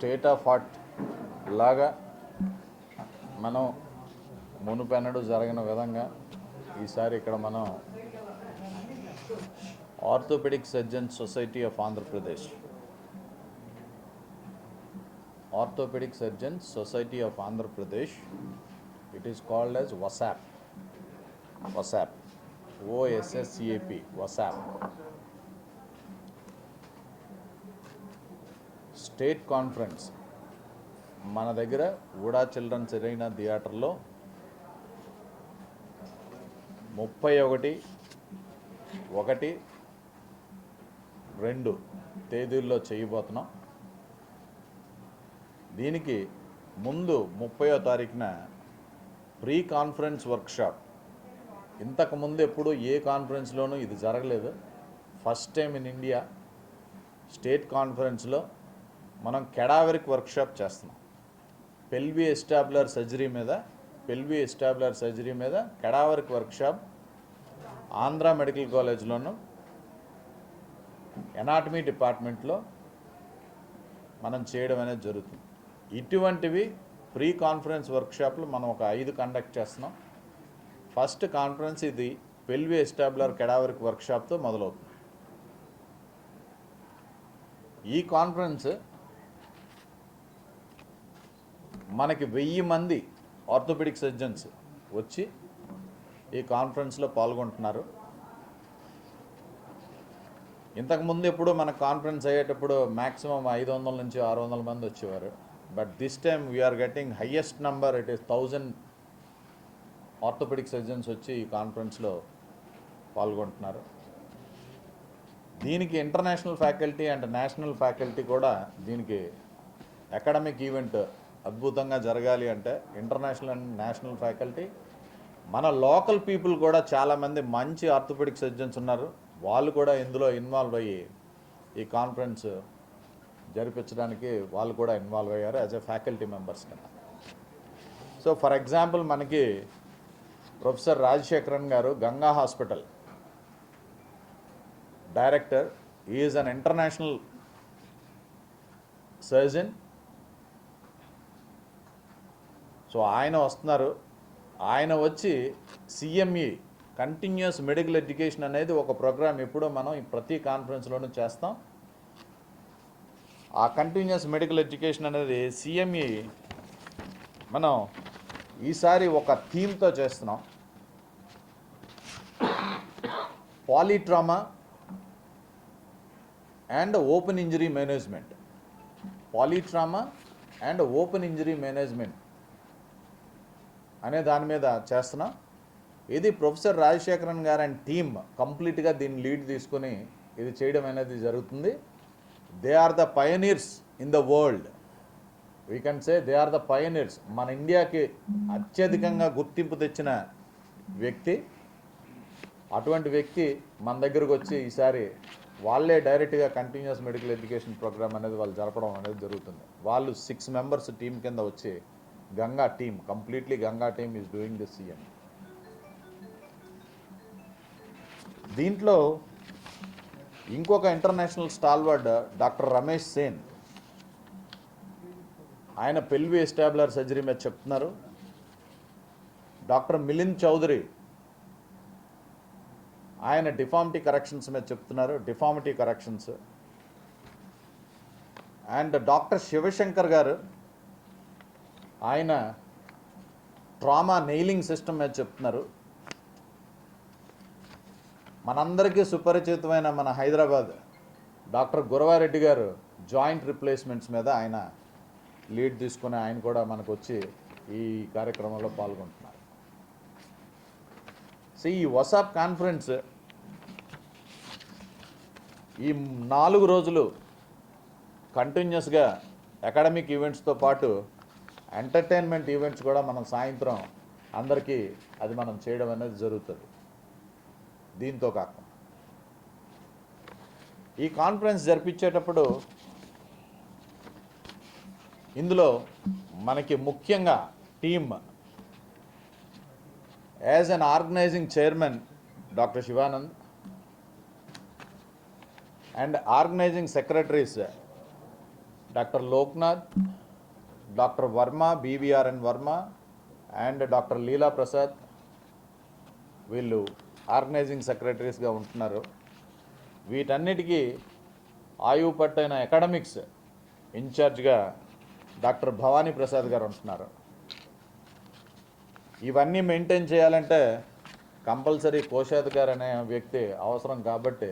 State of art లాగా మనం మునుపెన్నడూ జరగిన విధంగా ఈసారి ఇక్కడ మనం orthopaedic surgeon society of Andhra Pradesh. Orthopaedic surgeons society of Andhra Pradesh it is called as వసాప్. వసాప్. ఓఎస్ఎస్సిఏపి వసాప్. స్టేట్ కాన్ఫరెన్స్ మన దగ్గర ఊడా చిల్డ్రన్ ఎరైనా థియేటర్లో ముప్పై ఒకటి ఒకటి రెండు తేదీల్లో చేయబోతున్నాం. దీనికి ముందు ముప్పయో తారీఖున ప్రీ కాన్ఫరెన్స్ వర్క్షాప్ ఇంతకుముందు ఎప్పుడు ఏ కాన్ఫరెన్స్లోనూ ఇది జరగలేదు. First time in India state కాన్ఫరెన్స్లో మనం కెడావరిక్ వర్క్షాప్ చేస్తున్నాం. పెల్వి ఎస్టాబ్లర్ సర్జరీ మీద పెల్వి ఎస్టాబ్లర్ సర్జరీ మీద కెడావరిక్ వర్క్షాప్ ఆంధ్ర మెడికల్ కాలేజ్లోను ఎనాటమీ డిపార్ట్మెంట్లో మనం చేయడం అనేది జరుగుతుంది. ఇటువంటివి ప్రీ కాన్ఫరెన్స్ వర్క్షాప్లు మనం ఒక ఐదు కండక్ట్ చేస్తున్నాం. ఫస్ట్ కాన్ఫరెన్స్ ఇది పెల్వి ఎస్టాబ్లర్ కెడావరిక్ వర్క్షాప్తో మొదలవుతుంది. ఈ కాన్ఫరెన్స్ మనకి వెయ్యి మంది ఆర్థోపెడిక్ సర్జన్స్ వచ్చి ఈ కాన్ఫరెన్స్లో పాల్గొంటున్నారు. ఇంతకుముందు ఎప్పుడు మన కాన్ఫరెన్స్ అయ్యేటప్పుడు మ్యాక్సిమం ఐదు వందల నుంచి ఆరు వందల మంది వచ్చేవారు. But this time we are getting highest number it is thousand orthopaedic surgeons వచ్చి ఈ కాన్ఫరెన్స్లో పాల్గొంటున్నారు. దీనికి international faculty and national faculty కూడా దీనికి అకాడమిక్ ఈవెంట్ అద్భుతంగా జరగాలి అంటే ఇంటర్నేషనల్ అండ్ నేషనల్ ఫ్యాకల్టీ మన లోకల్ పీపుల్ కూడా చాలామంది మంచి ఆర్థోపెడిక్ సర్జన్స్ ఉన్నారు. వాళ్ళు కూడా ఇందులో ఇన్వాల్వ్ అయ్యి ఈ కాన్ఫరెన్స్ జరిపించడానికి వాళ్ళు కూడా ఇన్వాల్వ్ అయ్యారు యాజ్ ఎ ఫ్యాకల్టీ మెంబర్స్ కింద. సో ఫర్ ఎగ్జాంపుల్ మనకి ప్రొఫెసర్ రాజశేఖరన్ గారు Ganga hospital. Director is an international surgeon. So ఆయన వస్తున్నారు. ఆయన వచ్చి సిఎంఈ కంటిన్యూస్ మెడికల్ ఎడ్యుకేషన్ అనేది ఒక ప్రోగ్రామ్ ఎప్పుడో మనం ఈ ప్రతి కాన్ఫరెన్స్లోనూ చేస్తాం. ఆ కంటిన్యూస్ మెడికల్ ఎడ్యుకేషన్ అనేది సిఎంఈ మనం ఈసారి ఒక థీమ్తో చేస్తున్నాం. Polytrauma and open injury management. Polytrauma and open injury management. అనే దాని మీద చేస్తున్నాం. ఇది ప్రొఫెసర్ రాజశేఖరన్ గారు అండ్ టీమ్ కంప్లీట్గా దీన్ని లీడ్ తీసుకొని ఇది చేయడం అనేది జరుగుతుంది. They are the pioneers in the world. We can say they are the pioneers మన ఇండియాకి అత్యధికంగా గుర్తింపు తెచ్చిన వ్యక్తి అటువంటి వ్యక్తి మన దగ్గరకు వచ్చి ఈసారి వాళ్ళే డైరెక్ట్గా కంటిన్యూస్ మెడికల్ ఎడ్యుకేషన్ ప్రోగ్రామ్ అనేది వాళ్ళు జరపడం అనేది జరుగుతుంది. వాళ్ళు సిక్స్ మెంబర్స్ టీం కింద వచ్చి Ganga team completely Ganga team is doing this CM దీంట్లో ఇంకొక international stalwart doctor Ramesh Sen ఆయన పెల్వి ఎస్టాబ్లర్ సర్జరీ మీద చెప్తున్నారు. డాక్టర్ మిలింద్ చౌదరి ఆయన డిఫార్మిటీ కరెక్షన్స్ మీద చెప్తున్నారు. Deformity corrections and doctor Sivasankar గారు ఆయన ట్రామా నెయిలింగ్ సిస్టమ్ మీద చెప్తున్నారు. మనందరికీ సుపరిచితమైన మన హైదరాబాద్ డాక్టర్ గురవారెడ్డి గారు జాయింట్ రిప్లేస్మెంట్స్ మీద ఆయన లీడ్ తీసుకుని ఆయన కూడా మనకు వచ్చి ఈ కార్యక్రమంలో పాల్గొంటున్నారు. సో ఈ వసాప్ కాన్ఫరెన్స్ ఈ నాలుగు రోజులు కంటిన్యూస్గా అకాడమిక్ ఈవెంట్స్తో పాటు ఎంటర్టైన్మెంట్ ఈవెంట్స్ కూడా మనం సాయంత్రం అందరికీ అది మనం చేయడం అనేది జరుగుతుంది. దీంతో కాకుండా. ఈ కాన్ఫరెన్స్ జరిపించేటప్పుడు ఇందులో మనకి ముఖ్యంగా team as an organising chairman doctor Sivanand and organising secretaries doctor Loknath doctor Varma BVRN Varma and doctor Leela Prasad వీళ్ళు ఆర్గనైజింగ్ సెక్రటరీస్గా ఉంటున్నారు. వీటన్నిటికీ ఆయువు పట్టైన అకాడమిక్స్ ఇన్ఛార్జ్గా డాక్టర్ భవానీ ప్రసాద్ గారు ఉంటున్నారు. ఇవన్నీ మెయింటైన్ చేయాలంటే కంపల్సరీ కోశాధికారి అనే వ్యక్తి అవసరం కాబట్టి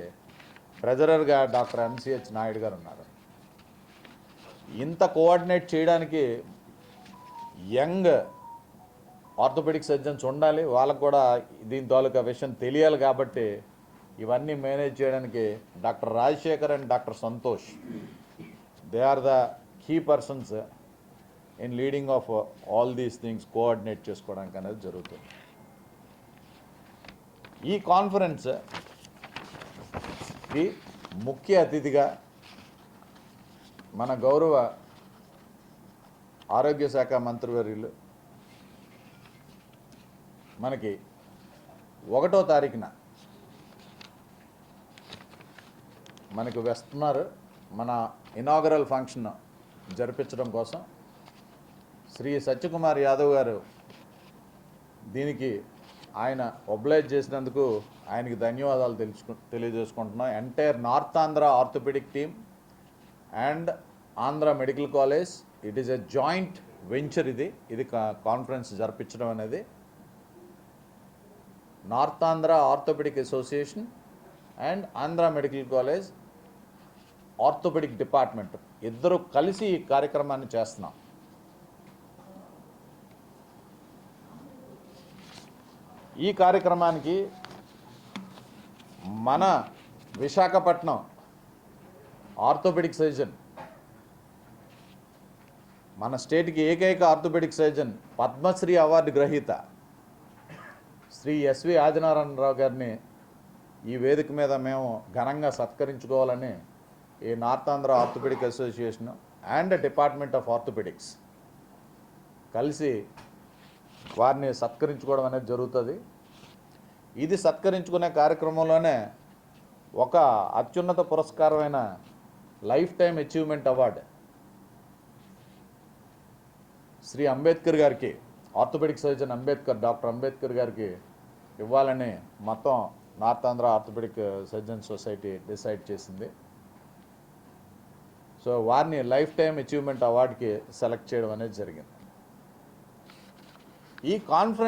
ట్రెజరర్గా డాక్టర్ ఎంసీహెచ్ నాయుడు గారు ఉన్నారు. ఇంత కోఆర్డినేట్ చేయడానికి యంగ్ ఆర్థోపెడిక్ సర్జన్స్ ఉండాలి. వాళ్ళకు కూడా దీని తాలూకా విషయం తెలియాలి కాబట్టి ఇవన్నీ మేనేజ్ చేయడానికి doctor Rajasekhar and doctor Santosh they are the key persons in leading of all these things coordinate చేసుకోవడానికి అనేది జరుగుతుంది. ఈ కాన్ఫరెన్స్కి ముఖ్య అతిథిగా మన గౌరవ ఆరోగ్య శాఖ మంత్రివర్యులు మనకి ఒకటో తారీఖున మనకు వెస్తున్నారు మన ఇనాగరల్ ఫంక్షన్ జరిపించడం కోసం. శ్రీ సత్యకుమార్ యాదవ్ గారు దీనికి ఆయన ఒబ్లైజ్ చేసినందుకు ఆయనకి ధన్యవాదాలు తెలుసుకు తెలియజేసుకుంటున్నాం. Entire north Andhra orthopaedic team and Andhra medical college it is a joint venture ఇది. ఇది కాన్ఫరెన్స్ జరిపించడం అనేది. North Andhra orthopaedic association and Andhra medical college orthopaedic department ఇద్దరు కలిసి ఈ కార్యక్రమాన్ని చేస్తున్నాం. ఈ కార్యక్రమానికి మన విశాఖపట్నం ఆర్థోపెడిక్ సర్జన్. మన స్టేట్కి ఏకైక ఆర్థోపెడిక్ సర్జన్ పద్మశ్రీ అవార్డు గ్రహీత శ్రీ ఎస్వి ఆదినారాయణరావు గారిని ఈ వేదిక మీద మేము ఘనంగా సత్కరించుకోవాలని ఈ north Andhra orthopaedic association and department of orthopaedics కలిసి వారిని సత్కరించుకోవడం అనేది జరుగుతుంది. ఇది సత్కరించుకునే కార్యక్రమంలోనే ఒక అత్యున్నత పురస్కారమైన lifetime achievement award Shri Ambedkar గారికి orthopaedic surgeon Ambedkar doctor Ambedkar గారికి ఇవ్వాలని మొత్తం north Andhra orthopaedic surgeon society decide చేసింది. సో వారిని లైఫ్ టైం అచీవ్మెంట్ అవార్డుకి సెలెక్ట్ చేయడం అనేది జరిగింది. ఈ కాన్ఫరెన్స్